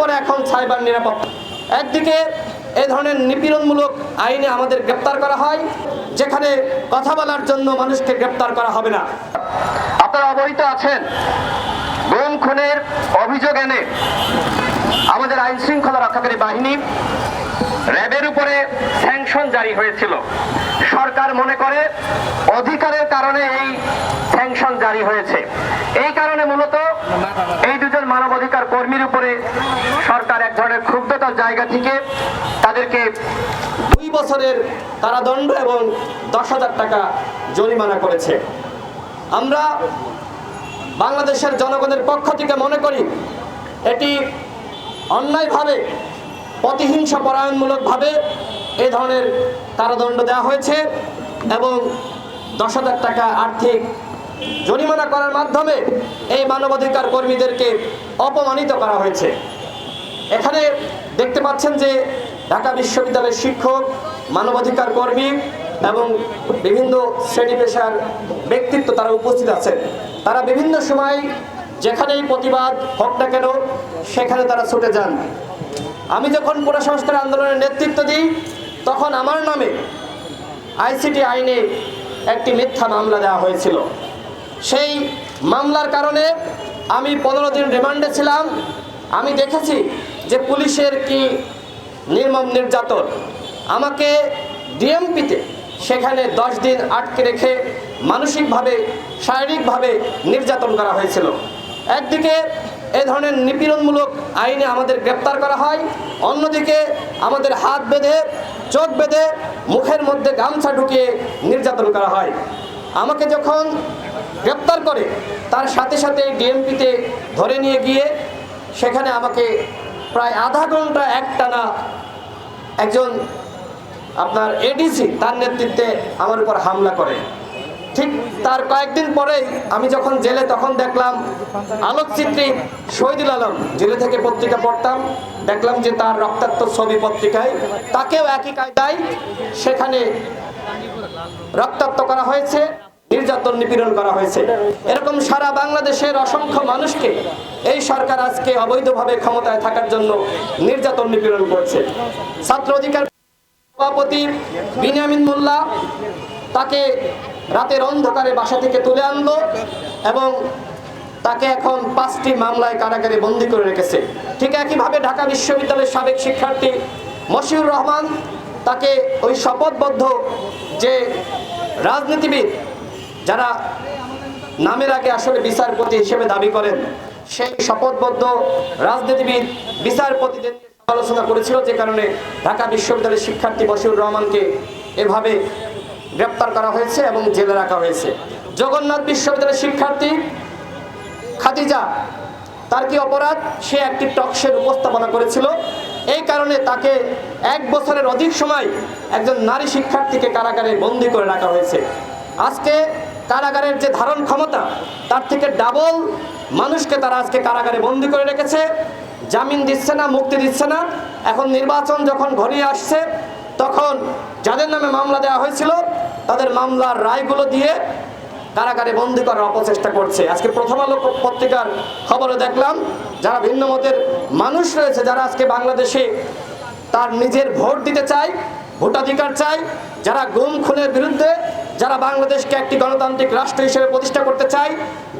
পরে এখন সাইবার নিরাপত্তা। একদিকে এই ধরনের নিপীড়নমূলক আইনে আমাদের গ্রেপ্তার করা হয়, যেখানে কথা বলার জন্য মানুষকে গ্রেপ্তার করা হবে না। আপনারা অবহিত আছেন। গুম, খুনের অভিযোগ এনে আমাদের আইন শৃঙ্খলা রক্ষাকারী বাহিনী র্যাবের উপরে স্যাংশন জারি হয়েছিল। সরকার মনে করে অধিকারের কারণে এই স্যাংশন জারি হয়েছে। এই কারণে মূলত এই দুজন মানবাধিকার কর্মীর উপরে সরকার এক ধরনের ক্ষুব্ধতার জায়গা থেকে তাদেরকে দুই বছরের কারাদণ্ড এবং দশ হাজার টাকা জরিমানা করেছে। আমরা বাংলাদেশের জনগণের পক্ষ থেকে মনে করি, এটি অন্যায়ভাবে প্রতিহিংসা পরায়ণমূলকভাবে এই ধরনের কারাদণ্ড দেওয়া হয়েছে এবং দশ হাজার টাকা আর্থিক জরিমানা করার মাধ্যমে এই মানবাধিকার কর্মীদেরকে অপমানিত করা হয়েছে। এখানে দেখতে পাচ্ছেন যে ঢাকা বিশ্ববিদ্যালয়ের শিক্ষক, মানবাধিকার কর্মী এবং বিভিন্ন শ্রেণি পেশার ব্যক্তিত্ব তারা উপস্থিত আছেন। তারা বিভিন্ন সময় যেখানেই প্রতিবাদ হোক না কেন, সেখানে তারা ছুটে যান। আমি যখন পুরা সংস্কার আন্দোলনের নেতৃত্ব দিই, তখন আমার নামে আইসিটি আইনে একটি মিথ্যা মামলা দেওয়া হয়েছিল। সেই মামলার কারণে আমি পনেরো দিন রিমান্ডে ছিলাম। আমি দেখেছি যে পুলিশের কি নির্মম নির্যাতন, আমাকে ডিএমপিতে সেখানে দশ দিন আটকে রেখে মানসিকভাবে, শারীরিকভাবে নির্যাতন করা হয়েছিল। একদিকে এ ধরনের নিপীড়নমূলক আইনে আমাদের গ্রেপ্তার করা হয়, অন্যদিকে আমাদের হাত বেঁধে, চোখ বেঁধে, মুখের মধ্যে গামছা ঢুকিয়ে নির্যাতন করা হয়। আমাকে যখন গ্রেপ্তার করে, তার সাথে সাথে ডিএমপিতে ধরে নিয়ে গিয়ে সেখানে আমাকে প্রায় আধা ঘণ্টা একটানা একজন আপনার এডিসি তার নেতৃত্বে আমার উপর হামলা করে। ঠিক তার কয়েকদিন পরেই আমি যখন জেলে, তখন দেখলাম আলোকচিত্রী শহীদুল আলম, জেলে থেকে পত্রিকা পড়তাম, দেখলাম যে তার রক্তাক্ত ছবি পত্রিকায়, তাকেও একই কায়দায় সেখানে রক্তাক্ত করা হয়েছে। নির্যাতন নিপীড়ন করা হয়েছে। এরকম সারা বাংলাদেশের অসংখ্য মানুষকে এই সরকার আজকে অবৈধভাবে ক্ষমতায় থাকার জন্য নির্যাতন নিপীড়ন করছে। ছাত্র অধিকার সভাপতি বিনিয়ামিন মোল্লা তাকে রাতের অন্ধকারে বাসা থেকে তুলে আনলো এবং তাকে এখন পাঁচটি মামলায় কারাগারে বন্দি করে রেখেছে। ঠিক একইভাবে ঢাকা বিশ্ববিদ্যালয়ের সাবেক শিক্ষার্থী মশিউর রহমান তাকে ওই শপথবদ্ধ যে রাজনীতিবিদ যারা নামের আগে আসলে বিচারপতি হিসেবে দাবি করেন, সেই শপথবদ্ধ রাজনীতিবিদ, বিচারপতিদের আলোচনা করেছিল যে কারণে ঢাকা বিশ্ববিদ্যালয়ের শিক্ষার্থী বশিউর রহমানকে এভাবে গ্রেপ্তার করা হয়েছে এবং জেলে রাখা হয়েছে। জগন্নাথ বিশ্ববিদ্যালয়ের শিক্ষার্থী খাদিজা, তার কি অপরাধ? সে একটি টকশের উপস্থাপনা করেছিল। এই কারণে তাকে এক বছরের অধিক সময় একজন নারী শিক্ষার্থীকে কারাগারে বন্দি করে রাখা হয়েছে। আজকে কারাগারের যে ধারণ ক্ষমতা, তার থেকে ডাবল মানুষকে তারা আজকে কারাগারে বন্দি করে রেখেছে। জামিন দিচ্ছে না, মুক্তি দিচ্ছে না। এখন নির্বাচন যখন ঘনিয়ে আসছে, তখন যাদের নামে মামলা দেওয়া হয়েছিল, তাদের মামলার রায়গুলো দিয়ে কারাগারে বন্দি করার অপচেষ্টা করছে। আজকে প্রথম আলো পত্রিকার খবরে দেখলাম, যারা ভিন্ন মতের মানুষ রয়েছে, যারা আজকে বাংলাদেশে তার নিজের ভোট দিতে চায়, ভোটাধিকার চায়, যারা গুম, খুনের বিরুদ্ধে যারা বাংলাদেশকে একটি গণতান্ত্রিক রাষ্ট্র হিসেবে প্রতিষ্ঠা করতে চায়,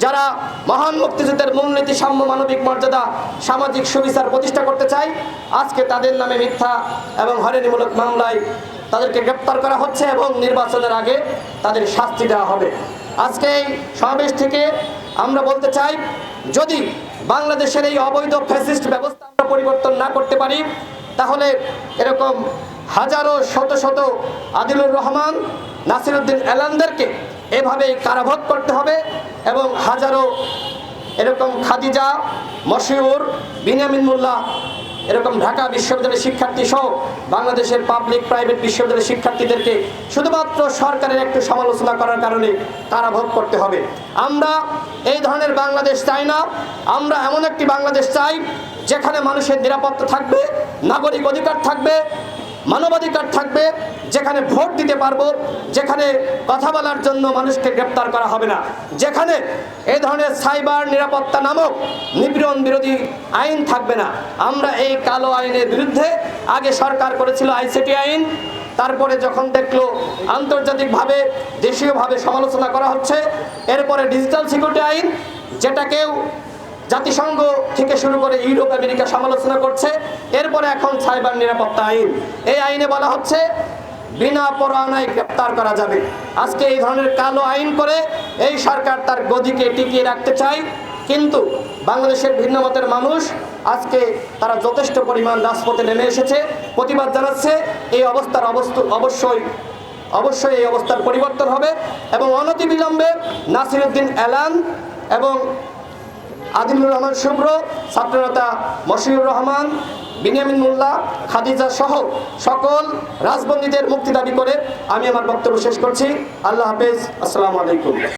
যারা মহান মুক্তিযুদ্ধের মূলনীতি, সাম্য মানবিক মর্যাদা, সামাজিক সুবিচার প্রতিষ্ঠা করতে চায়, আজকে তাদের নামে মিথ্যা এবং হয়রানিমূলক মামলায় তাদেরকে গ্রেপ্তার করা হচ্ছে এবং নির্বাচনের আগে তাদের শাস্তি দেওয়া হবে। আজকে এই সমাবেশ থেকে আমরা বলতে চাই, যদি বাংলাদেশের এই অবৈধ ফ্যাসিস্ট ব্যবস্থা আমরা পরিবর্তন না করতে পারি, তাহলে এরকম হাজারো, শত শত আদিলুর রহমান নাসিরুদ্দিন এলানদেরকে এভাবে কারাভোগ করতে হবে এবং হাজারো এরকম খাদিজা, মশিউর, বিনিয়ামিন মোল্লা, এরকম ঢাকা বিশ্ববিদ্যালয়ের শিক্ষার্থী সহ বাংলাদেশের পাবলিক প্রাইভেট বিশ্ববিদ্যালয়ের শিক্ষার্থীদেরকে শুধুমাত্র সরকারের একটু সমালোচনা করার কারণে কারাভোগ করতে হবে। আমরা এই ধরনের বাংলাদেশ চাই না। আমরা এমন একটি বাংলাদেশ চাই যেখানে মানুষের নিরাপত্তা থাকবে, নাগরিক অধিকার থাকবে মানবাধিকার থাকবে, যেখানে ভোট দিতে পারব, যেখানে কথা বলার জন্য মানুষকে গ্রেপ্তার করা হবে না। যেখানে এ ধরনের সাইবার নিরাপত্তা নামক নিপীড়ন বিরোধী আইন থাকবে না। আমরা এই কালো আইনের বিরুদ্ধে আগে সরকার করেছিল আইসিটি আইন, তারপরে যখন দেখল আন্তর্জাতিকভাবে, দেশীয়ভাবে সমালোচনা করা হচ্ছে, এরপরে ডিজিটাল সিকিউরিটি আইন, যেটাকেও জাতিসংঘ থেকে শুরু করে ইউরোপ, আমেরিকা সমালোচনা করছে। এরপরে এখন সাইবার নিরাপত্তা আইন। এই আইনে বলা হচ্ছে বিনা পরোয়ানায় গ্রেপ্তার করা যাবে। আজকে এই ধরনের কালো আইন করে এই সরকার তার গদিকে টিকিয়ে রাখতে চায়। কিন্তু বাংলাদেশের ভিন্ন মতের মানুষ আজকে তারা যথেষ্ট পরিমাণ রাজপথে নেমে এসেছে। প্রতিবাদ জানাচ্ছে এই অবস্থার অবস্থ অবশ্যই অবশ্যই এই অবস্থার পরিবর্তন হবে। এবং অনতিবিলম্বে নাসিরুদ্দিন এলান এবং আদিলুর রহমান শুভ্র ছাত্রনেতা মশিউর রহমান, বিনিয়ামিন মোল্লা, খাদিজা সহ সকল রাজবন্দীদের মুক্তি দাবি করে আমি আমার বক্তব্য শেষ করছি। আল্লাহ হাফেজ। আসসালামু আলাইকুম।